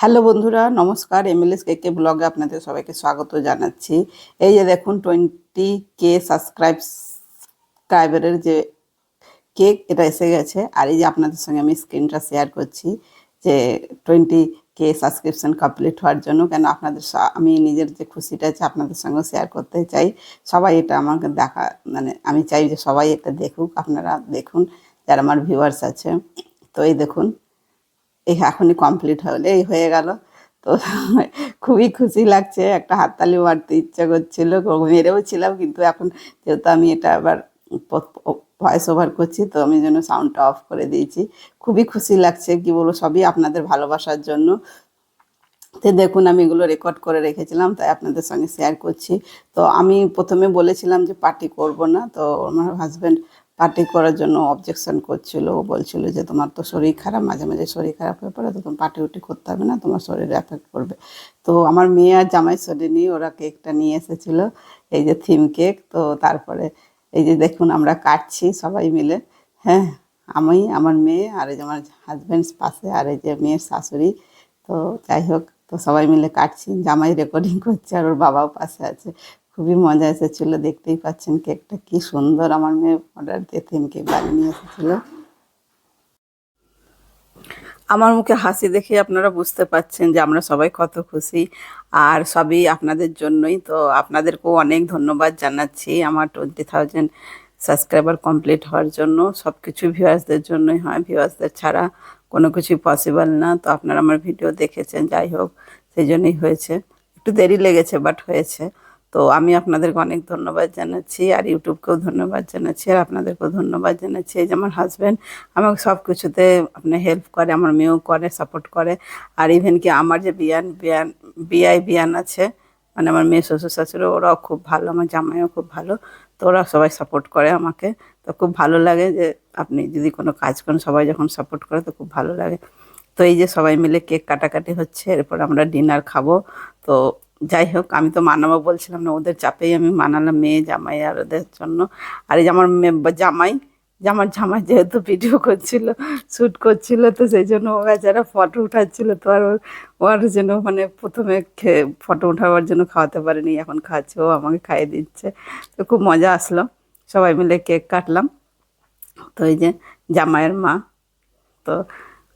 Hello বন্ধুরা, নমস্কার। MLS কে কে ব্লগে আপনাদের সবাইকে স্বাগত জানাচ্ছি। এই যে দেখুন টোয়েন্টি কে সাবস্ক্রাইবারের যে কেক এটা এসে গেছে। আর এই যে আপনাদের সঙ্গে আমি স্ক্রিনটা শেয়ার করছি, যে টোয়েন্টি কে সাবস্ক্রিপশন কমপ্লিট হওয়ার জন্য। কেন আপনাদের আমি নিজের যে খুশিটা আছে আপনাদের সঙ্গে শেয়ার করতে চাই। সবাই এটা আমাকে দেখা মানে আমি চাই যে সবাই এটা দেখুক, আপনারা দেখুন, যারা আমার ভিউয়ার্স আছে। তো এই দেখুন এই এখনই কমপ্লিট হলে এই হয়ে গেল। তো খুবই খুশি লাগছে, একটা হাততালি মারতে ইচ্ছা করছিল মেরেও ছিলাম, কিন্তু এখন যেহেতু আমি এটা আবার ভয়েস ওভার করছি, তো আমি যেন সাউন্ডটা অফ করে দিয়েছি। খুবই খুশি লাগছে, কি বলব, সবই আপনাদের ভালোবাসার জন্য। তো দেখুন, আমি এগুলো রেকর্ড করে রেখেছিলাম, তাই আপনাদের সঙ্গে শেয়ার করছি। তো আমি প্রথমে বলেছিলাম যে পার্টি করব না, তো আমার হাজব্যান্ড পার্টি করার জন্য অবজেকশন করছিল। ও বলছিল যে, তোমার তো শরীর খারাপ, মাঝে মাঝে শরীর খারাপ হয়ে পড়ে, তো তুমি পার্টি উটি করতে হবে না, তোমার শরীরে এফেক্ট করবে। তো আমার মেয়ে আর জামাই শরীর নিয়ে ওরা কেকটা নিয়ে এসেছিল, এই যে থিম কেক তো তারপরে এই যে দেখুন, আমরা কাটছি সবাই মিলে। হ্যাঁ আমি, আমার মেয়ে, আর এই যে আমার হাজব্যান্ড পাশে, আর এই যে মেয়ের শাশুড়ি। তো যাই হোক তো সবাই মিলে কাটছি, জামাই রেকর্ডিং করছে আর ওর বাবাও পাশে আছে। খুবই মজা এসেছিল, দেখতেই পাচ্ছেন কেকটা কি সুন্দর। আমার মেয়ে অর্ডার দিয়ে থিম কেক বানিয়ে নিয়ে এসেছিল। আমার মুখে হাসি দেখে আপনারা বুঝতে পাচ্ছেন যে আমরা সবাই কত খুশি। আর সবই আপনাদের জন্যই। তো আপনাদেরকেও অনেক ধন্যবাদ জানাচ্ছি। আমার টোয়েন্টি থাউজেন্ড সাবস্ক্রাইবার কমপ্লিট হওয়ার জন্য সব কিছু ভিউয়ার্সদের জন্যই হয়। ভিউয়ার্সদের ছাড়া কোনো কিছুই পসিবল না। তো আপনারা আমার ভিডিও দেখেছেন, যাই হোক সেই জন্যই হয়েছে। একটু দেরি লেগেছে বাট হয়েছে। তো আমি আপনাদেরকে অনেক ধন্যবাদ জানাচ্ছি, আর ইউটিউবকেও ধন্যবাদ জানাচ্ছি, আর আপনাদেরকেও ধন্যবাদ জানাচ্ছি। এই যে আমার হাজব্যান্ড আমাকে সব কিছুতে আপনি হেল্প করে, আমার মেয়েও করে সাপোর্ট করে। আর ইভেন কি আমার যে বিয়ান বিয়ান বিআই বিয়ান আছে মানে আমার মেয়ে শ্বশুর শাশুড়ি, ওরাও খুব ভালো, আমার জামাইও খুব ভালো, তো ওরা সবাই সাপোর্ট করে আমাকে। তো খুব ভালো লাগে যে আপনি যদি কোনো কাজ করেন, সবাই যখন সাপোর্ট করে তো খুব ভালো লাগে। তো এই যে সবাই মিলে কেক কাটাকাটি হচ্ছে, এরপর আমরা ডিনার খাব। তো যাই হোক, আমি তো মানাবো বলছিলাম না, ওদের চাপেই আমি মানালাম মেয়ে, জামাই আর ওদের জন্য। আর এই যে আমার জামাই জামার জামাই যেহেতু ভিডিও করছিল শ্যুট করছিল, তো সেই জন্য ও যারা ফটো উঠাচ্ছিল, তো আর ওর জন্য মানে প্রথমে খেয়ে ফটো উঠাবার জন্য খাওয়াতে পারেনি, এখন খাচ্ছে, ও আমাকে খাইয়ে দিচ্ছে। তো খুব মজা আসলো, সবাই মিলে কেক কাটলাম। তো এই যে জামাইয়ের মা, তো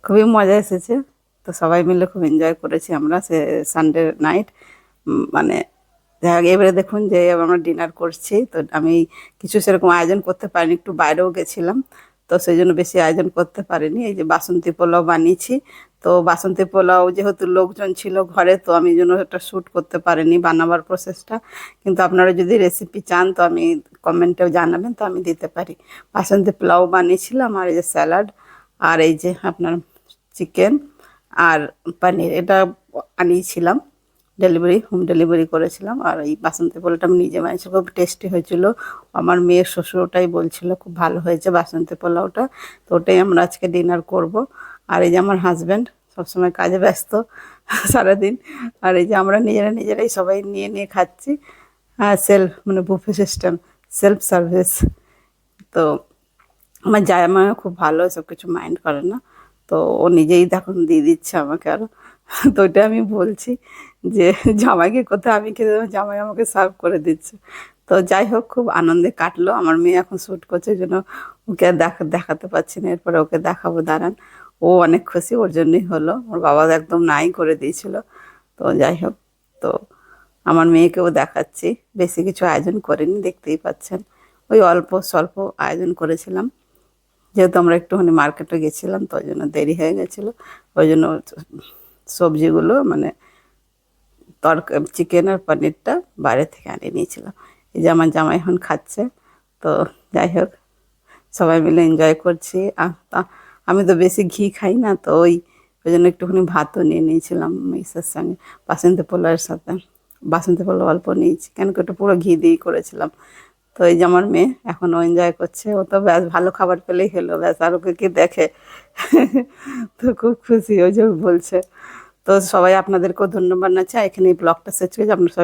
খুবই মজা এসেছে। তো সবাই মিলে খুব এনজয় করেছি আমরা সে সানডে নাইট মানে দেখা এবারে দেখুন যে আমরা ডিনার করছি, তো আমি কিছু সেরকম আয়োজন করতে পারিনি, একটু বাইরেও গেছিলাম, তো সেই জন্য বেশি আয়োজন করতে পারিনি। এই যে বাসন্তী পোলাও বানিয়েছি, তো বাসন্তী পোলাও যেহেতু লোকজন ছিল ঘরে, তো আমি জন্য একটা শ্যুট করতে পারিনি বানাবার প্রসেসটা কিন্তু আপনারা যদি রেসিপি চান, তো আমি কমেন্টেও জানাবেন, তো আমি দিতে পারি। বাসন্তী পোলাও বানিয়েছিলাম, আর এই যে স্যালাড আর এই যে আপনার চিকেন আর পনির, এটা আনিয়েছিলাম ডেলিভারি হোম ডেলিভারি করেছিলাম। আর এই বাসন্তী পোলাওটা আমি নিজে বানিয়েছি, খুব টেস্টি হয়েছিল। আমার মেয়ের শ্বশুর ওটাই বলছিল, খুব ভালো হয়েছে বাসন্তী পোলাওটা। তো ওটাই আমরা আজকে ডিনার করব। আর এই যে আমার হাজব্যান্ড সবসময় কাজে ব্যস্ত সারাদিন। আর এই যে আমরা নিজেরা নিজেরাই সবাই নিয়ে নিয়ে খাচ্ছি হ্যাঁ সেলফ মানে বুফে সিস্টেম সেলফ সার্ভিস তো আমার জামা খুব ভালো সব কিছু মাইন্ড করে না। তো ও নিজেই দেখুন দিয়ে দিচ্ছে আমাকে আরও তো ওইটা আমি বলছি যে, জামাইকে কোথায় আমি খেতে জামাই আমাকে সার্ভ করে দিচ্ছে। তো যাই হোক, খুব আনন্দে কাটলো। আমার মেয়ে এখন শ্যুট করছে জন্য ওকে দেখা, দেখাতে পারছি না। এরপরে ওকে দেখাবো, দাঁড়ান। ও অনেক খুশি, ওর জন্যই হলো। ওর বাবা একদম নাই করে দিয়েছিল। তো যাই হোক, তো আমার মেয়েকেও দেখাচ্ছি। বেশি কিছু আয়োজন করিনি, দেখতেই পাচ্ছেন। ওই অল্প, স্বল্প আয়োজন করেছিলাম। যেহেতু আমরা একটুখানি মার্কেটে গেছিলাম, তো ওই জন্য দেরি হয়ে গেছিল। ওই জন্য সবজিগুলো মানে তরকা চিকেন আর পনিরটা বাইরে থেকে আনিয়ে নিয়েছিলাম। এই যে আমার জামাই এখন খাচ্ছে, তো যাই হোক, সবাই মিলে এনজয় করছি। আমি তো বেশি ঘি খাই না, তো ওই ওই জন্য একটুখানি ভাতও নিয়ে নিয়েছিলাম মিক্সের সঙ্গে, বাসন্তী পোলাওয়ের সাথে। বাসন্তী পোলা অল্প নিয়েছি, কেন কি ওটা পুরো ঘি দিয়েই করেছিলাম। তো এই যে আমার মেয়ে এখনও এনজয় করছে। ও তো ব্যাস ভালো খাবার পেলেই হলো ব্যাস আর ওকে কি দেখে? তো খুব খুশি, ওই যে বলছে। তো সবাই আপনাদেরকেও ধন্যবাদ আর এখানে এই ব্লগটা শেষ করে, আপনার সবাই